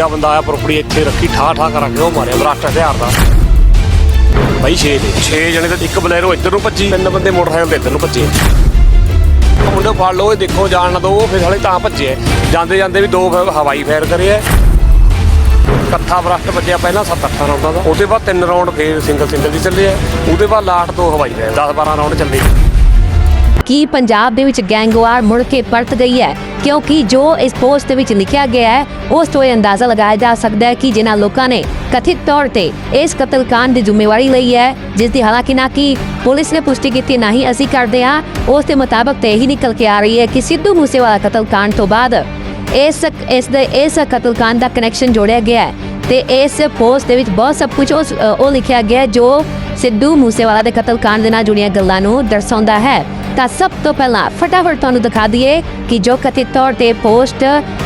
ਆ ਬੰਦਾ ਆਇਆ ਪ੍ਰੋਪਰਟੀ ਇੱਥੇ ਰੱਖੀ ਠਾ ਠਾ ਕਰ ਉਹ ਮਾਰਿਆ ਬਰਾਸਟਰ ਹਥਿਆਰ ਦਾ। ਬਈ 6 ਦੇ। 6 ਜਣੇ ਤੇ ਇੱਕ ਬਲੈਰੋ ਇੱਧਰ ਨੂੰ ਭੱਜੀ, ਤਿੰਨ ਬੰਦੇ ਮੋਟਰਸਾਈਕਲ ਤੇ ਇੱਧਰ ਨੂੰ ਭੱਜੇ। ਉਹ ਮੁੰਡੇ ਫੜ ਲਓ, ਇਹ ਦੇਖੋ, ਜਾਣ ਨਾ ਦੋ, ਉਹ ਫਿਰ ਹਲੇ ਤਾਂ ਭੱਜੇ ਜਾਂਦੇ ਜਾਂਦੇ ਵੀ ਦੋ ਹਵਾਈ ਫਾਇਰ ਕਰੇ ਆ। ਇਕੱਠਾ ਬਰਸਟ ਵੱਜਿਆ ਪਹਿਲਾਂ 7-8 ਰਾਉਂਡਾਂ ਦਾ। ਉਹਦੇ ਬਾਅਦ ਤਿੰਨ ਰਾਉਂਡ ਫੇਰ ਸਿੰਗਲ ਸਿੰਗਲ ਦੀ ਚੱਲੇ ਆ। ਉਹਦੇ ਬਾਅਦ ਲਾਸਟ ਦੋ ਹਵਾਈ ਫਾਇਰ 10-12 ਰਾਉਂਡ ਚੱਲੇ। ਕਿ ਪੰਜਾਬ ਦੇ ਵਿੱਚ ਗੈਂਗਵਾਰ ਮੁੜ ਕੇ ਪਰਤ ਗਈ ਹੈ, ਕਿਉਂਕਿ ਜੋ ਇਸ ਪੋਸਟ ਦੇ ਵਿੱਚ ਲਿਖਿਆ ਗਿਆ ਹੈ, ਉਸ ਤੋਂ ਇਹ ਅੰਦਾਜ਼ਾ ਲਗਾਇਆ ਜਾ ਸਕਦਾ ਹੈ ਕਿ ਜਿਨ੍ਹਾਂ ਲੋਕਾਂ ਨੇ ਕਥਿਤ ਤੌਰ ਤੇ ਇਸ ਕਤਲकांड ਦੀ ਜ਼ਿੰਮੇਵਾਰੀ ਲਈ ਹੈ, ਜਿਸ ਦੀ ਹਾਲਾਂਕਿ ਨਾ ਕਿ ਪੁਲਿਸ ਨੇ ਪੁਸ਼ਟੀ ਕੀਤੀ ਨਹੀਂ ਅਸੀਂ ਕਰਦੇ ਹਾਂ, ਉਸ ਦੇ ਮੁਤਾਬਕ ਤੇ ਹੀ ਨਿਕਲ ਕੇ ਆ ਰਹੀ ਹੈ ਕਿ ਸਿੱਧੂ ਮੂਸੇਵਾਲਾ ਕਤਲकांड ਤੋਂ ਬਾਅਦ ਇਸ ਇਸ ਦੇ, ਇਸ ਕਤਲकांड ਦਾ ਕਨੈਕਸ਼ਨ ਜੋੜਿਆ ਗਿਆ ਹੈ ਤੇ ਇਸ ਪੋਸਟ ਦੇ ਵਿੱਚ ਬਹੁਤ ਸਭ ਕੁਝ ਉਹ ਲਿਖਿਆ ਗਿਆ ਜੋ ਸਿੱਧੂ ਮੂਸੇਵਾਲਾ ਦੇ ਕਤਲकांड ਦੇ ਨਾਲ ਜੁੜੀਆਂ ਗੱਲਾਂ ਨੂੰ ਦਰਸਾਉਂਦਾ ਹੈ। ਤਾਂ ਸਭ ਤੋਂ ਪਹਿਲਾਂ ਫਟਾਫਟ ਤੁਹਾਨੂੰ ਦਿਖਾ ਦਈਏ ਕਿ ਜੋ ਕਥਿਤ ਤੌਰ ਤੇ ਪੋਸਟ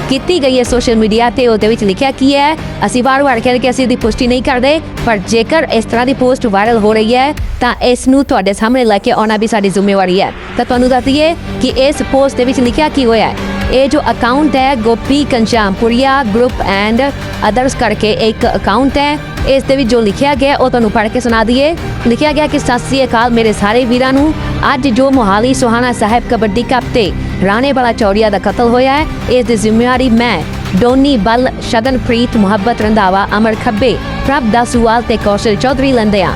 ਕੀਤੀ ਗਈ ਹੈ ਸੋਸ਼ਲ ਮੀਡੀਆ ਤੇ ਉਹਦੇ ਵਿੱਚ ਲਿਖਿਆ ਕੀ ਹੈ। ਅਸੀਂ ਵਾਰ-ਵਾਰ ਕਹਿੰਦੇ ਕਿ ਅਸੀਂ ਇਹਦੀ ਪੁਸ਼ਟੀ ਨਹੀਂ ਕਰਦੇ, ਪਰ ਜੇਕਰ ਇਸ ਤਰ੍ਹਾਂ ਦੀ ਪੋਸਟ ਵਾਇਰਲ ਹੋ ਰਹੀ ਹੈ, ਤਾਂ ਇਸ ਨੂੰ ਤੁਹਾਡੇ ਸਾਹਮਣੇ ਲੈ ਕੇ ਆਉਣਾ ਵੀ ਸਾਡੀ ਜ਼ਿੰਮੇਵਾਰੀ ਹੈ। ਤਾਂ ਤੁਹਾਨੂੰ ਦੱਸ ਦਈਏ ਕਿ ਇਸ ਪੋਸਟ ਦੇ ਵਿੱਚ ਲਿਖਿਆ ਕੀ ਹੋਇਆ ਹੈ। ਇਹ ਜੋ ਅਕਾਊਂਟ ਹੈ, Gopi Kanchampuria group and others ਕਰਕੇ ਇੱਕ ਅਕਾਊਂਟ ਹੈ। ਇਸ ਦੇ ਵਿੱਚ ਜੋ ਲਿਖਿਆ ਗਿਆ, ਉਹ ਤੁਹਾਨੂੰ ਪੜ੍ਹ ਕੇ ਸੁਣਾ ਦਈਏ। ਲਿਖਿਆ ਗਿਆ ਕਿ ਸਤਿ ਸ੍ਰੀ ਅਕਾਲ ਮੇਰੇ ਸਾਰੇ ਵੀਰਾਂ ਨੂੰ। ਅੱਜ ਜੋ ਮੋਹਾਲੀ ਸੋਹਾਣਾ ਸਾਹਿਬ ਕਬੱਡੀ ਕੱਪ ਤੇ ਰਾਣੇ ਵਾਲਾ ਚੌੜੀਆ ਦਾ ਕਤਲ ਹੋਇਆ ਹੈ, ਇਸ ਦੀ ਜ਼ਿੰਮੇਵਾਰੀ ਮੈਂ, ਡੋਨੀ ਬਲ ਸ਼ਦਨਪ੍ਰੀਤ ਮੁਹੱਬਤ ਰੰਧਾਵਾ, ਅਮਰ ਖੱਬੇ, ਪ੍ਰਭ ਦਾਸੂਵਾਲ ਤੇ ਕੌਸ਼ਲ ਚੌਧਰੀ ਲੈਂਦੇ ਆ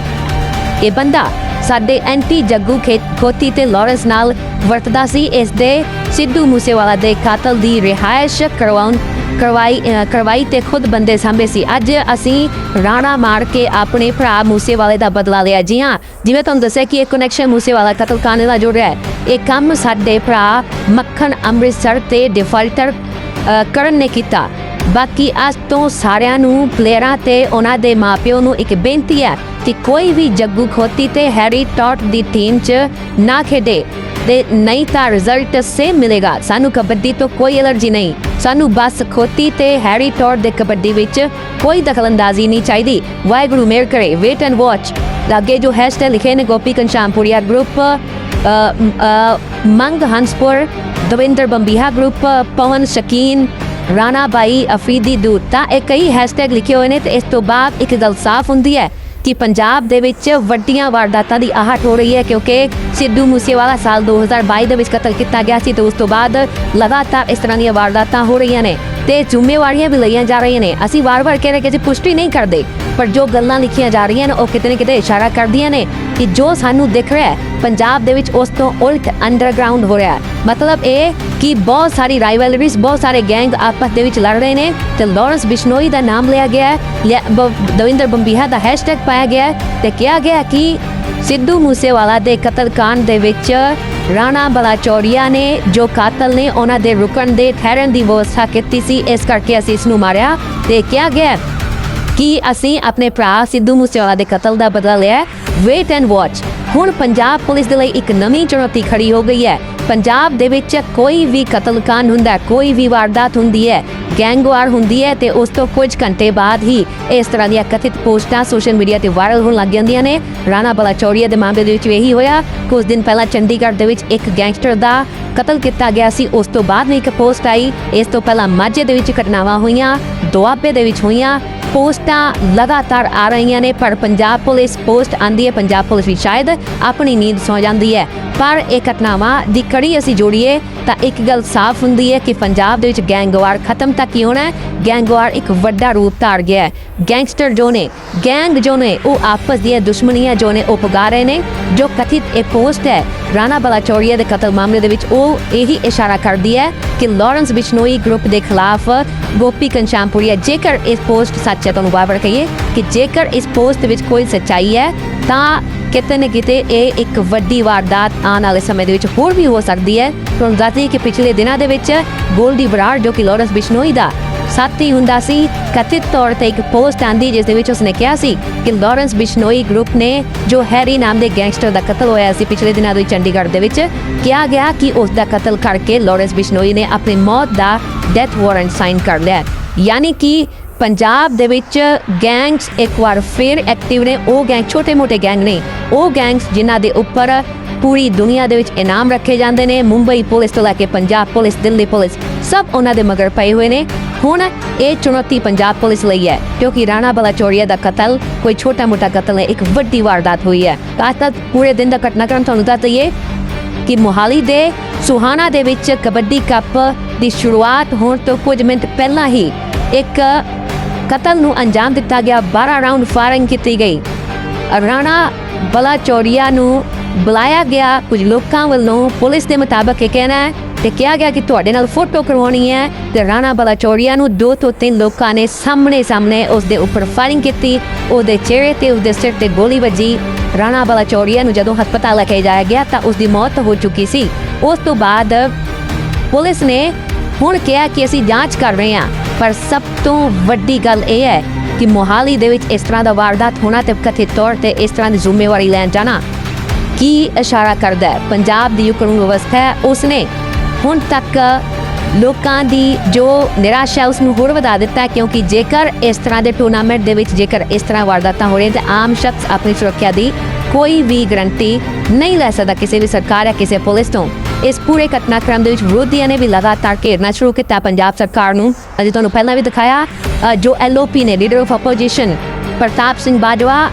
ਇਹ ਬੰਦਾ ਸਾਡੇ ਐਂਟੀ ਜੱਗੂ ਖੇਤ ਖੋਤੀ ਤੇ ਲਾਰੈਂਸ ਨਾਲ ਵਰਤਦਾ ਸੀ। ਇਸ ਦੇ ਸਿੱਧੂ ਮੂਸੇਵਾਲਾ ਦੇ ਕਾਤਲ ਦੀ ਰਿਹਾਇਸ਼ ਕਰਵਾਉਣ ਕਰਵਾਈ ਕਰਵਾਈ ਤੇ ਖੁਦ ਬੰਦੇ ਸਾਂਭੇ ਸੀ। ਅੱਜ ਅਸੀਂ ਰਾਣਾ ਮਾਰ ਕੇ ਆਪਣੇ ਭਰਾ ਮੂਸੇਵਾਲੇ ਦਾ ਬਦਲਾ ਲਿਆ। ਜੀ ਹਾਂ, ਜਿਵੇਂ ਤੁਹਾਨੂੰ ਦੱਸਿਆ ਕਿ ਇਹ ਕਨੈਕਸ਼ਨ ਮੂਸੇਵਾਲਾ ਕਤਲकांड ਨਾਲ ਜੁੜਿਆ ਹੈ। ਇਹ ਕੰਮ ਸਾਡੇ ਭਰਾ ਮੱਖਣ ਅੰਮ੍ਰਿਤਸਰ ਤੇ ਡਿਫਾਲਟਰ ਕਰਨ ਨੇ ਕੀਤਾ। ਬਾਕੀ ਅੱਜ ਤੋਂ ਸਾਰਿਆਂ ਨੂੰ, ਪਲੇਅਰਾਂ ਤੇ ਉਹਨਾਂ ਦੇ ਮਾਪਿਓ ਨੂੰ ਇੱਕ ਬੇਨਤੀ ਹੈ ਕਿ ਕੋਈ ਵੀ ਜੱਗੂ ਖੋਤੀ ਤੇ ਹੈਰੀ ਟੌਟ ਦੀ ਟੀਮ 'ਚ ਨਾ ਖੇਡੇ ਤੇ ਨਹੀਂ ਤਾਂ ਰਿਜ਼ਲਟ ਸੇਮ ਮਿਲੇਗਾ। ਸਾਨੂੰ ਕਬੱਡੀ ਤੋਂ ਕੋਈ ਐਲਰਜੀ ਨਹੀਂ। ਸਾਨੂੰ ਬਸ ਖੋਤੀ ਤੇ ਹੈਰੀ ਟੌਟ ਦੇ ਕਬੱਡੀ ਵਿੱਚ ਕੋਈ ਦਖਲਅੰਦਾਜ਼ੀ ਨਹੀਂ ਚਾਹੀਦੀ। ਵਾਹਿਗੁਰੂ ਮੇਰ ਕਰੇ। ਵੇਟ ਐਂਡ ਵਾਚ ਲਾਗੇ ਜੋ ਹੈਸ਼ਟੈਗ ਲਿਖੇ ਨੇ ਗੋਪੀ ਕੰਚਾਮਪੁਰੀਆ ਗਰੁੱਪ ਮੰਗ ਹੰਸਪੁਰ, ਦਵਿੰਦਰ ਬੰਬੀਹਾ ਗਰੁੱਪ ਪਵਨ ਸ਼ਕੀਨ ਰਾਣਾ ਅਫਰੀਦੀ ਦੂਤ ਤਾਂ ਇਹ ਕਈ ਹੈਸ਼ਟੈਗ ਲਿਖੇ ਹੋਏ ਨੇ ਤੇ ਇਸ ਤੋਂ ਬਾਅਦ ਇੱਕ ਗੱਲ ਸਾਫ਼ ਹੁੰਦੀ ਹੈ ਕਿ ਪੰਜਾਬ ਦੇ ਵਿੱਚ ਵੱਡੀਆਂ ਵਾਰਦਾਤਾਂ ਦੀ ਆਹਟ ਹੋ ਰਹੀ ਹੈ ਕਿਉਂਕਿ ਸਿੱਧੂ ਮੂਸੇਵਾਲਾ ਸਾਲ 2022 ਦੇ ਵਿੱਚ ਕਤਲ ਕੀਤਾ ਗਿਆ ਸੀ ਤੇ ਉਸ ਤੋਂ ਬਾਅਦ ਲਗਾਤਾਰ ਇਸ ਤਰ੍ਹਾਂ ਦੀਆਂ ਵਾਰਦਾਤਾਂ ਹੋ ਰਹੀਆਂ ਨੇ ਤੇ ਜ਼ਿੰਮੇਵਾਰੀਆਂ ਵੀ ਲਈਆਂ ਜਾ ਰਹੀਆਂ ਨੇ। ਅਸੀਂ ਵਾਰ-ਵਾਰ ਕਹਿ ਰਹੇ ਕਿ ਅਸੀਂ ਪੁਸ਼ਟੀ ਨਹੀਂ ਕਰਦੇ, ਪਰ ਜੋ ਗੱਲਾਂ ਲਿਖੀਆਂ ਜਾ ਰਹੀਆਂ ਨੇ, ਉਹ ਕਿਤੇ ਨਾ ਕਿਤੇ ਇਸ਼ਾਰਾ ਕਰਦੀਆਂ ਨੇ। ਕਿ ਜੋ ਸਾਨੂੰ ਦਿਖ ਰਿਹਾ ਹੈ, ਪੰਜਾਬ ਦੇ ਵਿੱਚ ਉਸ ਤੋਂ ਉਲਟ ਅੰਡਰਗਰਾਉਂਡ ਹੋ ਰਿਹਾ ਹੈ। ਮਤਲਬ ਇਹ ਕਿ ਬਹੁਤ ਸਾਰੀ ਰਾਈਵਲਰੀਜ਼ ਬਹੁਤ ਸਾਰੇ ਗੈਂਗ ਆਪਸ ਦੇ ਵਿੱਚ ਲੜ ਰਹੇ ਨੇ ਤੇ ਲਾਰੈਂਸ ਬਿਸ਼ਨੋਈ ਦਾ ਨਾਮ ਲਿਆ ਗਿਆ ਹੈ ਦਵਿੰਦਰ ਬੰਬੀਹਾ ਦਾ ਹੈਸ਼ਟੈਗ ਪਾਇਆ ਗਿਆ ਹੈ ਤੇ ਕਿਹਾ ਗਿਆ ਕਿ ਸਿੱਧੂ ਮੂਸੇਵਾਲਾ ਦੇ ਕਤਲकांड ਦੇ ਵਿੱਚ ਰਾਣਾ ਬਲਾਚੌਰੀਆ ਨੇ ਜੋ ਕਾਤਲ ਨੇ, ਉਹਨਾਂ ਦੇ ਰੁਕਣ ਦੇ, ਠਹਿਰਨ ਦੀ ਵਿਵਸਥਾ ਕੀਤੀ ਸੀ, ਇਸ ਕਰਕੇ ਅਸੀਂ ਇਸ ਨੂੰ ਮਾਰਿਆ ਤੇ ਕਿਹਾ ਗਿਆ ਕਿ ਅਸੀਂ ਆਪਣੇ ਭਰਾ ਸਿੱਧੂ ਮੂਸੇਵਾਲਾ ਦੇ ਕਤਲ ਦਾ ਬਦਲਾ ਲਿਆ ਵੇਟ ਐਂਡ ਵਾਚ ਹੁਣ ਪੰਜਾਬ ਪੁਲਿਸ ਦੇ ਲਈ ਇੱਕ ਨਵੀਂ ਚੁਣੌਤੀ ਖੜੀ ਹੋ ਗਈ ਹੈ। ਪੰਜਾਬ ਦੇ ਵਿੱਚ ਕੋਈ ਵੀ ਕਤਲकांड ਹੁੰਦਾ, ਕੋਈ ਵੀ ਵਾਰਦਾਤ ਹੁੰਦੀ ਹੈ ਗੈਂਗਵਾਰ ਹੁੰਦੀ ਹੈ ਤੇ ਉਸ ਤੋਂ ਕੁਝ ਘੰਟੇ ਬਾਅਦ ਹੀ ਇਸ ਤਰ੍ਹਾਂ ਦੀਆਂ ਕਥਿਤ ਪੋਸਟਾਂ ਸੋਸ਼ਲ ਮੀਡੀਆ ਤੇ ਵਾਇਰਲ ਹੋਣ ਲੱਗ ਜਾਂਦੀਆਂ ਨੇ। ਰਾਣਾ ਬਲਾਚੌਰੀਆ ਦੇ ਮਾਮਲੇ ਦੇ ਵਿੱਚ ਇਹੀ ਹੋਇਆ। ਕੁਝ ਦਿਨ ਪਹਿਲਾਂ ਚੰਡੀਗੜ੍ਹ ਦੇ ਵਿੱਚ ਇੱਕ ਗੈਂਗਸਟਰ ਦਾ ਕਤਲ ਕੀਤਾ ਗਿਆ ਸੀ। ਉਸ ਤੋਂ ਬਾਅਦ ਵੀ ਇੱਕ ਪੋਸਟ ਆਈ। ਇਸ ਤੋਂ ਪਹਿਲਾਂ ਮਾਝੇ ਦੇ ਵਿੱਚ ਘਟਨਾਵਾਂ ਹੋਈਆਂ, ਦੁਆਬੇ ਦੇ ਵਿੱਚ ਹੋਈਆਂ ਪੋਸਟਾਂ ਲਗਾਤਾਰ ਆ ਰਹੀਆਂ ਨੇ, ਪਰ ਪੰਜਾਬ ਪੁਲਿਸ ਪੋਸਟ ਆਂਦੀ ਹੈ, ਪੰਜਾਬ ਪੁਲਿਸ ਵੀ ਸ਼ਾਇਦ ਆਪਣੀ ਨੀਂਦ ਸੌ ਜਾਂਦੀ ਹੈ। ਪਰ ਇਹ ਘਟਨਾਵਾਂ ਦੀ ਕੜੀ ਅਸੀਂ ਜੋੜੀਏ, ਤਾਂ ਇੱਕ ਗੱਲ ਸਾਫ਼ ਹੁੰਦੀ ਹੈ ਕਿ ਪੰਜਾਬ ਦੇ ਵਿੱਚ ਗੈਂਗਵਾਰ ਖਤਮ ਤੱਕ ਹੀ ਹੋਣਾ ਹੈ? ਗੈਂਗਵਾਰ ਇੱਕ ਵੱਡਾ ਰੂਪ ਧਾਰ ਗਿਆ ਹੈ। ਗੈਂਗਸਟਰ ਜੋ ਨੇ, ਗੈਂਗ ਜੋ ਨੇ, ਉਹ ਆਪਸ ਦੀਆਂ ਦੁਸ਼ਮਣੀਆਂ ਜੋ ਨੇ, ਉਹ ਪੁਗਾ ਰਹੇ ਨੇ। ਜੋ ਕਥਿਤ ਇਹ ਪੋਸਟ ਹੈ, ਰਾਣਾ ਬਲਾਚੌਰੀਆ ਦੇ ਕਤਲ ਮਾਮਲੇ ਦੇ ਵਿੱਚ ਉਹ ਇਹੀ ਇਸ਼ਾਰਾ ਕਰਦੀ ਹੈ ਕਿ ਲਾਰੈਂਸ ਬਿਸ਼ਨੋਈ ਗਰੁੱਪ ਦੇ ਖਿਲਾਫ ਗੋਪੀ ਕੰਚਾਮਪੁਰੀਆ ਜੇਕਰ ਇਸ ਪੋਸਟ ਸੱਚ ਹੈ ਤੁਹਾਨੂੰ ਬਾਰ ਬਾਰ ਕਹੀਏ ਕਿ ਜੇਕਰ ਇਸ ਪੋਸਟ ਦੇ ਵਿੱਚ ਕੋਈ ਸੱਚਾਈ ਹੈ, ਤਾਂ ਕਿਤੇ ਨਾ ਕਿਤੇ ਇਹ ਇੱਕ ਵੱਡੀ ਵਾਰਦਾਤ ਆਉਣ ਵਾਲੇ ਸਮੇਂ ਦੇ ਵਿੱਚ ਹੋਰ ਵੀ ਹੋ ਸਕਦੀ ਹੈ। ਤੁਹਾਨੂੰ ਦੱਸ ਕਿ ਪਿਛਲੇ ਦਿਨਾਂ ਦੇ ਵਿੱਚ ਗੋਲਡੀ ਬਰਾੜ, ਜੋ ਕਿ ਲਾਰੈਂਸ ਬਿਸ਼ਨੋਈ ਦਾ ਸਾਥੀ ਹੁੰਦਾ ਸੀ, ਕਥਿਤ ਤੌਰ ਤੇ ਇੱਕ ਪੋਸਟ ਆਂਦੀ ਜਿਸ ਦੇ ਵਿੱਚ ਉਸਨੇ ਕਿਹਾ ਸੀ ਕਿ ਲਾਰੈਂਸ ਬਿਸ਼ਨੋਈ ਗਰੁੱਪ ਨੇ ਜੋ ਹੈਰੀ ਨਾਮ ਦੇ ਗੈਂਗਸਟਰ ਦਾ ਕਤਲ ਹੋਇਆ ਸੀ ਪਿਛਲੇ ਦਿਨਾਂ ਦੇ ਚੰਡੀਗੜ੍ਹ ਦੇ ਵਿੱਚ, ਕਿਹਾ ਗਿਆ ਕਿ ਉਸ ਦਾ ਕਤਲ ਕਰਕੇ ਲਾਰੈਂਸ ਬਿਸ਼ਨੋਈ ਨੇ ਆਪਣੀ ਮੌਤ ਦਾ ਡੈਥ ਵਾਰੰਟ ਸਾਈਨ ਕਰ ਲਿਆ। ਯਾਨੀ ਕਿ ਪੰਜਾਬ ਦੇ ਵਿੱਚ ਗੈਂਗਸ ਇੱਕ ਵਾਰ ਫਿਰ ਐਕਟਿਵ ਨੇ। ਉਹ ਗੈਂਗ ਛੋਟੇ-ਮੋਟੇ ਗੈਂਗ ਨੇ। ਉਹ ਗੈਂਗਸ ਜਿਨ੍ਹਾਂ ਦੇ ਉੱਪਰ ਪੂਰੀ ਦੁਨੀਆ ਦੇ ਵਿੱਚ ਇਨਾਮ ਰੱਖੇ ਜਾਂਦੇ ਨੇ। ਮੁੰਬਈ ਪੁਲਿਸ ਤੋਂ ਲੈ ਕੇ ਪੰਜਾਬ ਪੁਲਿਸ, ਦਿੱਲੀ ਪੁਲਿਸ, ਸਭ ਉਹਨਾਂ ਦੇ ਮਗਰ ਪਏ ਹੋਏ ਨੇ। ਹੁਣ ਇਹ ਚੁਣੌਤੀ ਪੰਜਾਬ ਪੁਲਿਸ ਲਈ ਹੈ, ਕਿਉਂਕਿ ਰਾਣਾ ਬਲਾਚੌਰੀਆ ਦਾ ਕਤਲ, ਕੋਈ ਛੋਟਾ-ਮੋਟਾ ਕਤਲ ਹੈ ਇੱਕ ਵੱਡੀ ਵਾਰਦਾਤ ਹੋਈ ਹੈ। ਤਾਂ ਤੱਕ ਪੂਰੇ ਦਿਨ ਦਾ ਘਟਨਾਕ੍ਰਮ ਤੁਹਾਨੂੰ ਦੱਸ ਦਈਏ ਕਿ ਮੋਹਾਲੀ ਦੇ ਸੁਹਾਣਾ ਦੇ ਵਿੱਚ ਕਬੱਡੀ ਕੱਪ ਦੀ ਸ਼ੁਰੂਆਤ ਹੋਣ ਤੋਂ ਕੁਝ ਮਿੰਟ ਪਹਿਲਾਂ ਹੀ ਇੱਕ ਕਤਲ ਨੂੰ ਅੰਜਾਮ ਦਿੱਤਾ ਗਿਆ। 12 ਰਾਉਂਡ ਫਾਇਰਿੰਗ ਕੀਤੀ ਗਈ। ਰਾਣਾ ਬਲਾਚੌਰੀਆ ਨੂੰ ਬੁਲਾਇਆ ਗਿਆ। ਕੁਝ ਲੋਕਾਂ ਵੱਲੋਂ ਪੁਲਿਸ ਦੇ ਮੁਤਾਬਕ ਇਹ ਕਹਿਣਾ ਹੈ ਤੇ ਕਿਹਾ ਗਿਆ ਕਿ ਤੁਹਾਡੇ ਨਾਲ ਫੋਟੋ ਕਰਵਾਉਣੀ ਹੈ ਤੇ ਰਾਣਾ ਬਲਾਚੌਰੀਆ ਨੂੰ ਦੋ ਤੋਂ ਤਿੰਨ ਲੋਕਾਂ ਨੇ ਸਾਹਮਣੇ ਸਾਹਮਣੇ ਉਸ ਦੇ ਉੱਪਰ ਫਾਇਰਿੰਗ ਕੀਤੀ। ਉਹਦੇ ਚਿਹਰੇ ਤੇ ਉਸਦੇ ਸਿਰ ਤੇ ਗੋਲੀ ਵੱਜੀ। ਰਾਣਾ ਬਲਾਚੌਰੀਆ ਨੂੰ ਜਦੋਂ ਹਸਪਤਾਲ ਲੈ ਕੇ ਜਾਇਆ ਗਿਆ ਤਾਂ ਉਸ ਦੀ ਮੌਤ ਹੋ ਚੁੱਕੀ ਸੀ। ਉਸ ਤੋਂ ਬਾਅਦ ਪੁਲਿਸ ਨੇ ਹੁਣ ਕਿਹਾ ਕਿ ਅਸੀਂ ਜਾਂਚ ਕਰ ਰਹੇ ਹਾਂ, ਪਰ ਸਭ ਤੋਂ ਵੱਡੀ ਗੱਲ ਇਹ ਹੈ ਕਿ ਮੋਹਾਲੀ ਦੇ ਵਿੱਚ ਇਸ ਤਰ੍ਹਾਂ ਦਾ ਵਾਰਦਾਤ ਹੋਣਾ ਤੇ ਕਥਿਤ ਤੌਰ ਤੇ ਇਸ ਤਰ੍ਹਾਂ ਦੀ ਜ਼ਿੰਮੇਵਾਰੀ ਲੈਣ ਜਾਣਾ ਕੀ ਇਸ਼ਾਰਾ ਕਰਦਾ ਹੈ? ਪੰਜਾਬ ਦੀ ਜੋ ਕਾਨੂੰਨ ਵਿਵਸਥਾ ਹੈ, ਉਸਨੇ ਹੁਣ ਤੱਕ ਲੋਕਾਂ ਦੀ ਜੋ ਨਿਰਾਸ਼ਾ ਉਸ ਨੂੰ ਹੋਰ ਵਧਾ ਦਿੱਤਾ ਕਿਉਂਕਿ ਜੇਕਰ ਇਸ ਤਰ੍ਹਾਂ ਦੇ ਟੂਰਨਾਮੈਂਟ ਦੇ ਵਿੱਚ ਜੇਕਰ ਇਸ ਤਰ੍ਹਾਂ ਵਾਰਦਾਤਾਂ ਹੋ ਰਹੀਆਂ, ਤਾਂ ਆਮ ਸ਼ਖਸ ਆਪਣੀ ਸੁਰੱਖਿਆ ਦੀ ਕੋਈ ਵੀ ਗਰੰਟੀ ਨਹੀਂ ਲੈ ਸਕਦਾ, ਕਿਸੇ ਵੀ ਸਰਕਾਰ ਜਾਂ ਕਿਸੇ ਪੁਲਿਸ ਤੋਂ। ਇਸ ਪੂਰੇ ਘਟਨਾਕ੍ਰਮ ਦੇ ਵਿੱਚ ਵਿਰੋਧੀਆਂ ਨੇ ਵੀ ਲਗਾਤਾਰ ਘੇਰਨਾ ਸ਼ੁਰੂ ਕੀਤਾ। ਪੰਜਾਬ ਸਰਕਾਰ ਨੂੰ ਅਜੇ ਤੁਹਾਨੂੰ ਪਹਿਲਾਂ ਵੀ ਦਿਖਾਇਆ ਅ, ਜੋ ਐਲਓਪੀ ਨੇ leader of opposition Partap Singh Bajwa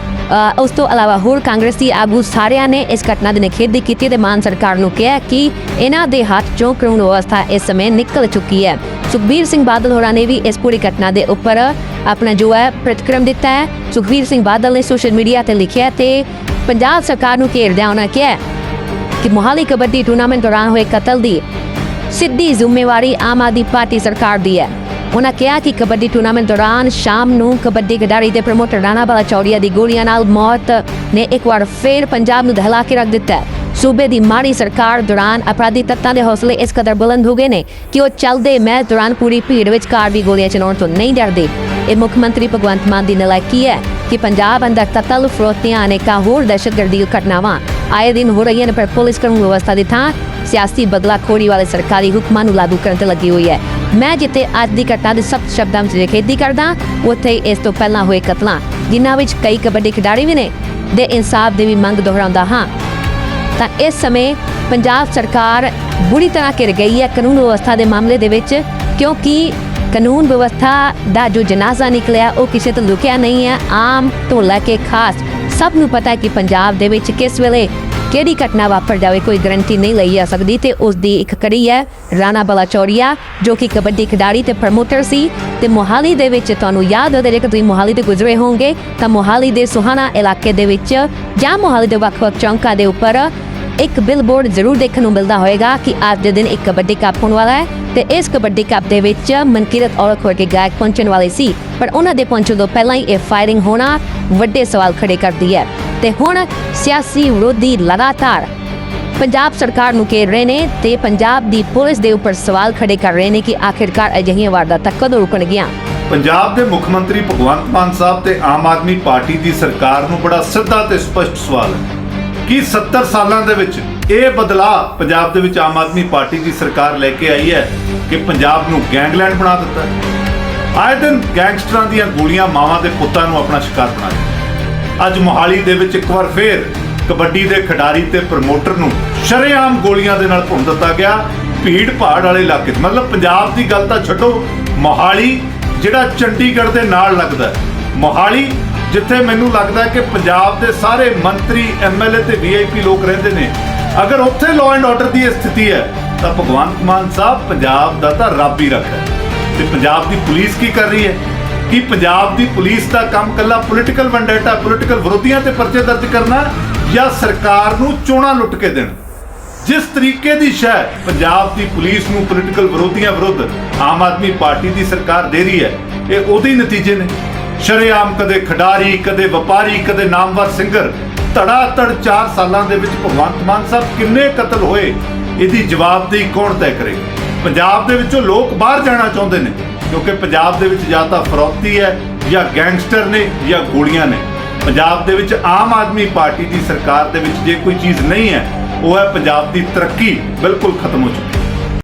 ਉਸ ਤੋਂ ਇਲਾਵਾ ਹੋਰ ਕਾਂਗਰਸੀ ਆਗੂ ਸਾਰਿਆਂ ਨੇ ਇਸ ਘਟਨਾ ਦੀ ਨਿਖੇਧੀ ਕੀਤੀ ਤੇ ਮਾਨ ਸਰਕਾਰ ਨੂੰ ਕਿਹਾ ਕਿ ਇਹਨਾਂ ਦੇ ਹੱਥ ਚੋਂ ਕਾਨੂੰਨ ਵਿਵਸਥਾ ਇਸ ਸਮੇਂ ਨਿਕਲ ਚੁੱਕੀ ਹੈ। ਸੁਖਬੀਰ ਸਿੰਘ ਬਾਦਲ ਹੋਰਾਂ ਨੇ ਵੀ ਇਸ ਪੂਰੀ ਘਟਨਾ ਦੇ ਉੱਪਰ ਆਪਣਾ ਜੋ ਹੈ ਪ੍ਰਤੀਕਰਮ ਦਿੱਤਾ ਹੈ। ਸੁਖਬੀਰ ਸਿੰਘ ਬਾਦਲ ਨੇ ਸੋਸ਼ਲ ਮੀਡੀਆ ਤੇ ਲਿਖਿਆ ਤੇ ਪੰਜਾਬ ਸਰਕਾਰ ਨੂੰ ਘੇਰਦਿਆਂ ਉਹਨਾਂ ਕਿਹਾ ਕਿ ਮੋਹਾਲੀ ਕਬੱਡੀ ਟੂਰਨਾਮੈਂਟ ਦੌਰਾਨ ਹੋਏ ਕਤਲ ਦੀ ਸਿੱਧੀ ਜ਼ਿੰਮੇਵਾਰੀ ਆਮ ਆਦਮੀ ਪਾਰਟੀ ਸਰਕਾਰ ਦੀ ਹੈ ਉਹਨਾਂ ਕਿਹਾ ਕਿ ਕਬੱਡੀ ਟੂਰਨਾਮੈਂਟ ਦੌਰਾਨ ਸ਼ਾਮ ਨੂੰ ਕਬੱਡੀ ਖਿਡਾਰੀ ਦੇ ਪ੍ਰਮੋਟਰ ਰਾਣਾ ਬਾਲਾਚੌਰੀਆ ਦੀ ਗੋਲੀਆਂ ਨਾਲ ਮੌਤ ਨੇ ਇੱਕ ਵਾਰ ਫੇਰ ਪੰਜਾਬ ਨੂੰ ਦਹਿਲਾ ਕੇ ਰੱਖ ਦਿੱਤਾ ਸੂਬੇ ਦੀ ਮਾੜੀ ਸਰਕਾਰ ਦੌਰਾਨ ਅਪਰਾਧੀ ਤੱਤਾਂ ਦੇ ਹੌਸਲੇ ਇਸ ਕਦਰ ਬੁਲੰਦ ਹੋ ਗਏ ਨੇ ਕਿ ਉਹ ਚੱਲਦੇ ਮੈਚ ਦੌਰਾਨ ਪੂਰੀ ਭੀੜ ਵਿੱਚ ਕਾਰ ਵੀ ਗੋਲੀਆਂ ਚਲਾਉਣ ਤੋਂ ਨਹੀਂ ਡਰਦੇ ਇਹ ਮੁੱਖ ਮੰਤਰੀ ਭਗਵੰਤ ਮਾਨ ਦੀ ਨਲਾਇਕੀ ਹੈ ਕਿ ਪੰਜਾਬ ਅੰਦਰ ਕਤਲ ਫਰੋਤੀਆਂ ਅਨੇਕਾਂ ਹੋਰ ਦਹਿਸ਼ਤਗਰਦੀ ਘਟਨਾਵਾਂ ਆਏ ਦਿਨ ਹੋ ਰਹੀਆਂ ਨੇ ਪਰ ਪੁਲਿਸ ਕਾਨੂੰਨ ਵਿਵਸਥਾ ਦੀ ਥਾਂ ਸਿਆਸੀ ਬਦਲਾਖੋਰੀ ਵਾਲੇ ਸਰਕਾਰੀ ਹੁਕਮਾਂ ਨੂੰ ਲਾਗੂ ਕਰਨ ਤੇ ਲੱਗੀ ਹੋਈ ਹੈ। ਮੈਂ ਜਿੱਥੇ ਅੱਜ ਦੀ ਘਟਨਾ ਦੇ ਸਖਤ ਸ਼ਬਦਾਂ ਵਿੱਚ ਨਿਖੇਧੀ ਕਰਦਾ, ਉੱਥੇ ਇਸ ਤੋਂ ਪਹਿਲਾਂ ਹੋਏ ਕਤਲਾਂ, ਜਿਨ੍ਹਾਂ ਵਿੱਚ ਕਈ ਕਬੱਡੀ ਖਿਡਾਰੀ ਵੀ ਨੇ, ਦੇ ਇਨਸਾਫ ਦੀ ਵੀ ਮੰਗ ਦੁਹਰਾਉਂਦਾ ਹਾਂ। ਤਾਂ ਇਸ ਸਮੇਂ ਪੰਜਾਬ ਸਰਕਾਰ ਬੁਰੀ ਤਰ੍ਹਾਂ ਘਿਰ ਗਈ ਹੈ ਕਾਨੂੰਨ ਵਿਵਸਥਾ ਦੇ ਮਾਮਲੇ ਦੇ ਵਿੱਚ, ਕਿਉਂਕਿ ਕਾਨੂੰਨ ਵਿਵਸਥਾ ਦਾ ਜੋ ਜਨਾਜ਼ਾ ਨਿਕਲਿਆ, ਉਹ ਕਿਸੇ ਤੋਂ ਲੁਕਿਆ ਨਹੀਂ ਹੈ, ਆਮ ਤੋਂ ਲੈ ਕੇ ਖਾਸ ਸਭ ਨੂੰ ਪਤਾ ਹੈ ਕਿ ਪੰਜਾਬ ਦੇ ਵਿੱਚ ਕਿਸ ਵੇਲੇ ਕਿਹੜੀ ਘਟਨਾ ਵਾਪਰ ਜਾਵੇ, ਕੋਈ ਗਰੰਟੀ ਨਹੀਂ ਲਈ ਜਾ ਸਕਦੀ ਤੇ ਉਸ ਦੀ ਇੱਕ ਕੜੀ ਹੈ ਰਾਣਾ ਬਲਾਚੌਰੀਆ, ਜੋ ਕਿ ਕਬੱਡੀ ਖਿਡਾਰੀ ਤੇ ਪ੍ਰਮੋਟਰ ਸੀ ਤੇ ਮੋਹਾਲੀ ਦੇ ਵਿੱਚ ਤੁਹਾਨੂੰ ਯਾਦ ਹੋਵੇ ਜੇਕਰ ਤੁਸੀਂ ਮੋਹਾਲੀ ਤੇ ਗੁਜ਼ਰੇ ਹੋਵੋਗੇ ਤਾਂ ਮੋਹਾਲੀ ਦੇ ਸੁਹਾਣਾ ਇਲਾਕੇ ਦੇ ਵਿੱਚ ਜਾਂ ਮੋਹਾਲੀ ਦੇ ਵੱਖ-ਵੱਖ ਚੌਂਕਾਂ ਦੇ ਉੱਪਰ ਇੱਕ ਬਿਲਬੋਰਡ ਜ਼ਰੂਰ ਦੇਖਣ ਨੂੰ ਮਿਲਦਾ ਹੋਵੇਗਾ ਕਿ ਅੱਜ ਦੇ ਦਿਨ ਇੱਕ ਕਬੱਡੀ ਕੱਪ ਹੋਣ ਵਾਲਾ ਹੈ ਤੇ ਇਸ ਕਬੱਡੀ ਕੱਪ ਦੇ ਵਿੱਚ ਮਨਕੀਰਤ ਔਲਖ ਵਰਗੇ ਗਾਇਕ ਪਹੁੰਚਣ ਵਾਲੇ ਸੀ, ਪਰ ਉਹਨਾਂ ਦੇ ਪਹੁੰਚਣ ਤੋਂ ਪਹਿਲਾਂ ਹੀ ਇਹ ਫਾਇਰਿੰਗ ਹੋਣਾ ਵੱਡੇ ਸਵਾਲ ਖੜੇ ਕਰਦੀ ਹੈ। ਤੇ ਹੁਣ ਸਿਆਸੀ ਵਿਰੋਧੀ ਲਗਾਤਾਰ ਪੰਜਾਬ ਸਰਕਾਰ ਨੂੰ ਘੇਰ ਰਹੇ ਨੇ ਤੇ ਪੰਜਾਬ ਦੀ ਪੁਲਿਸ ਦੇ ਉੱਪਰ ਸਵਾਲ ਖੜੇ ਕਰ ਰਹੇ ਨੇ ਕਿ ਆਖਿਰਕਾਰ ਅਜਿਹੀਆਂ ਵਾਰਦਾਤਾਂ ਕਦੋਂ ਰੁਕਣਗੀਆਂ? ਪੰਜਾਬ ਦੇ ਮੁੱਖ ਮੰਤਰੀ ਭਗਵੰਤ ਮਾਨ ਸਾਹਿਬ ਤੇ ਆਮ ਆਦਮੀ ਪਾਰਟੀ ਦੀ ਸਰਕਾਰ ਨੂੰ ਬੜਾ ਸਿੱਧਾ ਤੇ ਸਪਸ਼ਟ ਸਵਾਲ ਹੈ। ਕਿ 70 ਸਾਲਾਂ ਦੇ ਵਿੱਚ ਇਹ ਬਦਲਾਅ ਪੰਜਾਬ ਦੇ ਵਿੱਚ ਆਮ ਆਦਮੀ ਪਾਰਟੀ ਦੀ ਸਰਕਾਰ ਲੈ ਕੇ ਆਈ ਹੈ ਕਿ ਪੰਜਾਬ ਨੂੰ ਗੈਂਗਲੈਂਡ ਬਣਾ ਦਿੱਤਾ ਹੈ। ਆਏ ਦਿਨ ਗੈਂਗਸਟਰਾਂ ਦੀਆਂ ਗੋਲੀਆਂ ਮਾਵਾਂ ਦੇ ਪੁੱਤਾਂ ਨੂੰ ਆਪਣਾ ਸ਼ਿਕਾਰ ਬਣਾ ਦਿੱਤਾ ਅੱਜ ਮੋਹਾਲੀ ਦੇ ਵਿੱਚ ਇੱਕ ਵਾਰ ਫੇਰ ਕਬੱਡੀ ਦੇ ਖਿਡਾਰੀ ਤੇ ਪ੍ਰਮੋਟਰ ਨੂੰ ਸ਼ਰੇਆਮ ਗੋਲੀਆਂ ਦੇ ਨਾਲ ਭੁੰਨ ਦਿੱਤਾ ਗਿਆ। ਭੀੜ ਭਾੜ ਵਾਲੇ ਇਲਾਕੇ 'ਚ। ਮਤਲਬ ਪੰਜਾਬ ਦੀ ਗੱਲ ਤਾਂ ਛੱਡੋ, ਮੋਹਾਲੀ ਜਿਹੜਾ ਚੰਡੀਗੜ੍ਹ ਦੇ ਨਾਲ ਲੱਗਦਾ ਮੋਹਾਲੀ, ਜਿੱਥੇ ਮੈਨੂੰ ਲੱਗਦਾ ਕਿ ਪੰਜਾਬ ਦੇ ਸਾਰੇ ਮੰਤਰੀ ਐਮਐਲਏ ਤੇ ਵੀਆਈਪੀ ਲੋਕ ਰਹਿੰਦੇ ਨੇ। ਅਗਰ ਉੱਥੇ ਲਾਅ ਐਂਡ ਆਰਡਰ ਦੀ ਇਹ ਸਥਿਤੀ ਹੈ, ਤਾਂ ਭਗਵੰਤ ਮਾਨ ਸਾਹਿਬ ਪੰਜਾਬ ਦਾ ਤਾਂ ਰੱਬ ਹੀ ਰੱਖਦਾ ਹੈ। ਤੇ ਪੰਜਾਬ ਦੀ ਪੁਲਿਸ ਕੀ ਕਰ ਰਹੀ ਹੈ? ਕਿ ਪੰਜਾਬ ਦੀ ਪੁਲਿਸ ਦਾ ਕੰਮ ਕੱਲਾ ਪੋਲੀਟੀਕਲ ਵੈਂਡੇਟਾ ਪੋਲੀਟੀਕਲ ਵਿਰੋਧੀਆਂ ਤੇ ਪਰਚੇ ਦਰਜ ਕਰਨਾ ਜਾਂ ਸਰਕਾਰ ਨੂੰ ਚੋਣਾਂ ਲੁੱਟ ਕੇ ਦੇਣਾ? ਜਿਸ ਤਰੀਕੇ ਦੀ ਸ਼ਹਿ ਪੰਜਾਬ ਦੀ ਪੁਲਿਸ ਨੂੰ ਪੋਲੀਟੀਕਲ ਵਿਰੋਧੀਆਂ ਵਿਰੁੱਧ ਆਮ ਆਦਮੀ ਪਾਰਟੀ ਦੀ ਸਰਕਾਰ ਦੇ ਰਹੀ ਹੈ, ਇਹ ਉਹਦੇ ਨਤੀਜੇ ਨੇ। ਸ਼ਰੇਆਮ ਕਦੇ ਖਿਡਾਰੀ, ਕਦੇ ਵਪਾਰੀ, ਕਦੇ ਨਾਮਵਰ ਸਿੰਗਰ। ਧੜਾ ਧੜ 4 ਸਾਲਾਂ ਦੇ ਵਿੱਚ ਭਗਵੰਤ ਮਾਨ ਸਾਹਿਬ ਕਿੰਨੇ ਕਤਲ ਹੋਏ? ਇਹਦੀ ਜਵਾਬਦੇਹੀ ਕੌਣ ਤੈਅ ਕਰੇ? ਪੰਜਾਬ ਦੇ ਵਿੱਚੋਂ ਲੋਕ ਬਾਹਰ ਜਾਣਾ ਚਾਹੁੰਦੇ ਨੇ, ਕਿਉਂਕਿ ਪੰਜਾਬ ਦੇ ਵਿੱਚ ਜਾਂ ਤਾਂ ਫਰੌਤੀ ਹੈ, ਜਾਂ ਗੈਂਗਸਟਰ ਨੇ, ਜਾਂ ਗੋਲੀਆਂ ਨੇ। ਪੰਜਾਬ ਦੇ ਵਿੱਚ ਆਮ ਆਦਮੀ ਪਾਰਟੀ ਦੀ ਸਰਕਾਰ ਦੇ ਵਿੱਚ ਜੇ ਕੋਈ ਚੀਜ਼ ਨਹੀਂ ਹੈ, ਉਹ ਹੈ ਪੰਜਾਬ ਦੀ ਤਰੱਕੀ, ਬਿਲਕੁਲ ਖਤਮ ਹੋ ਚੁੱਕੀ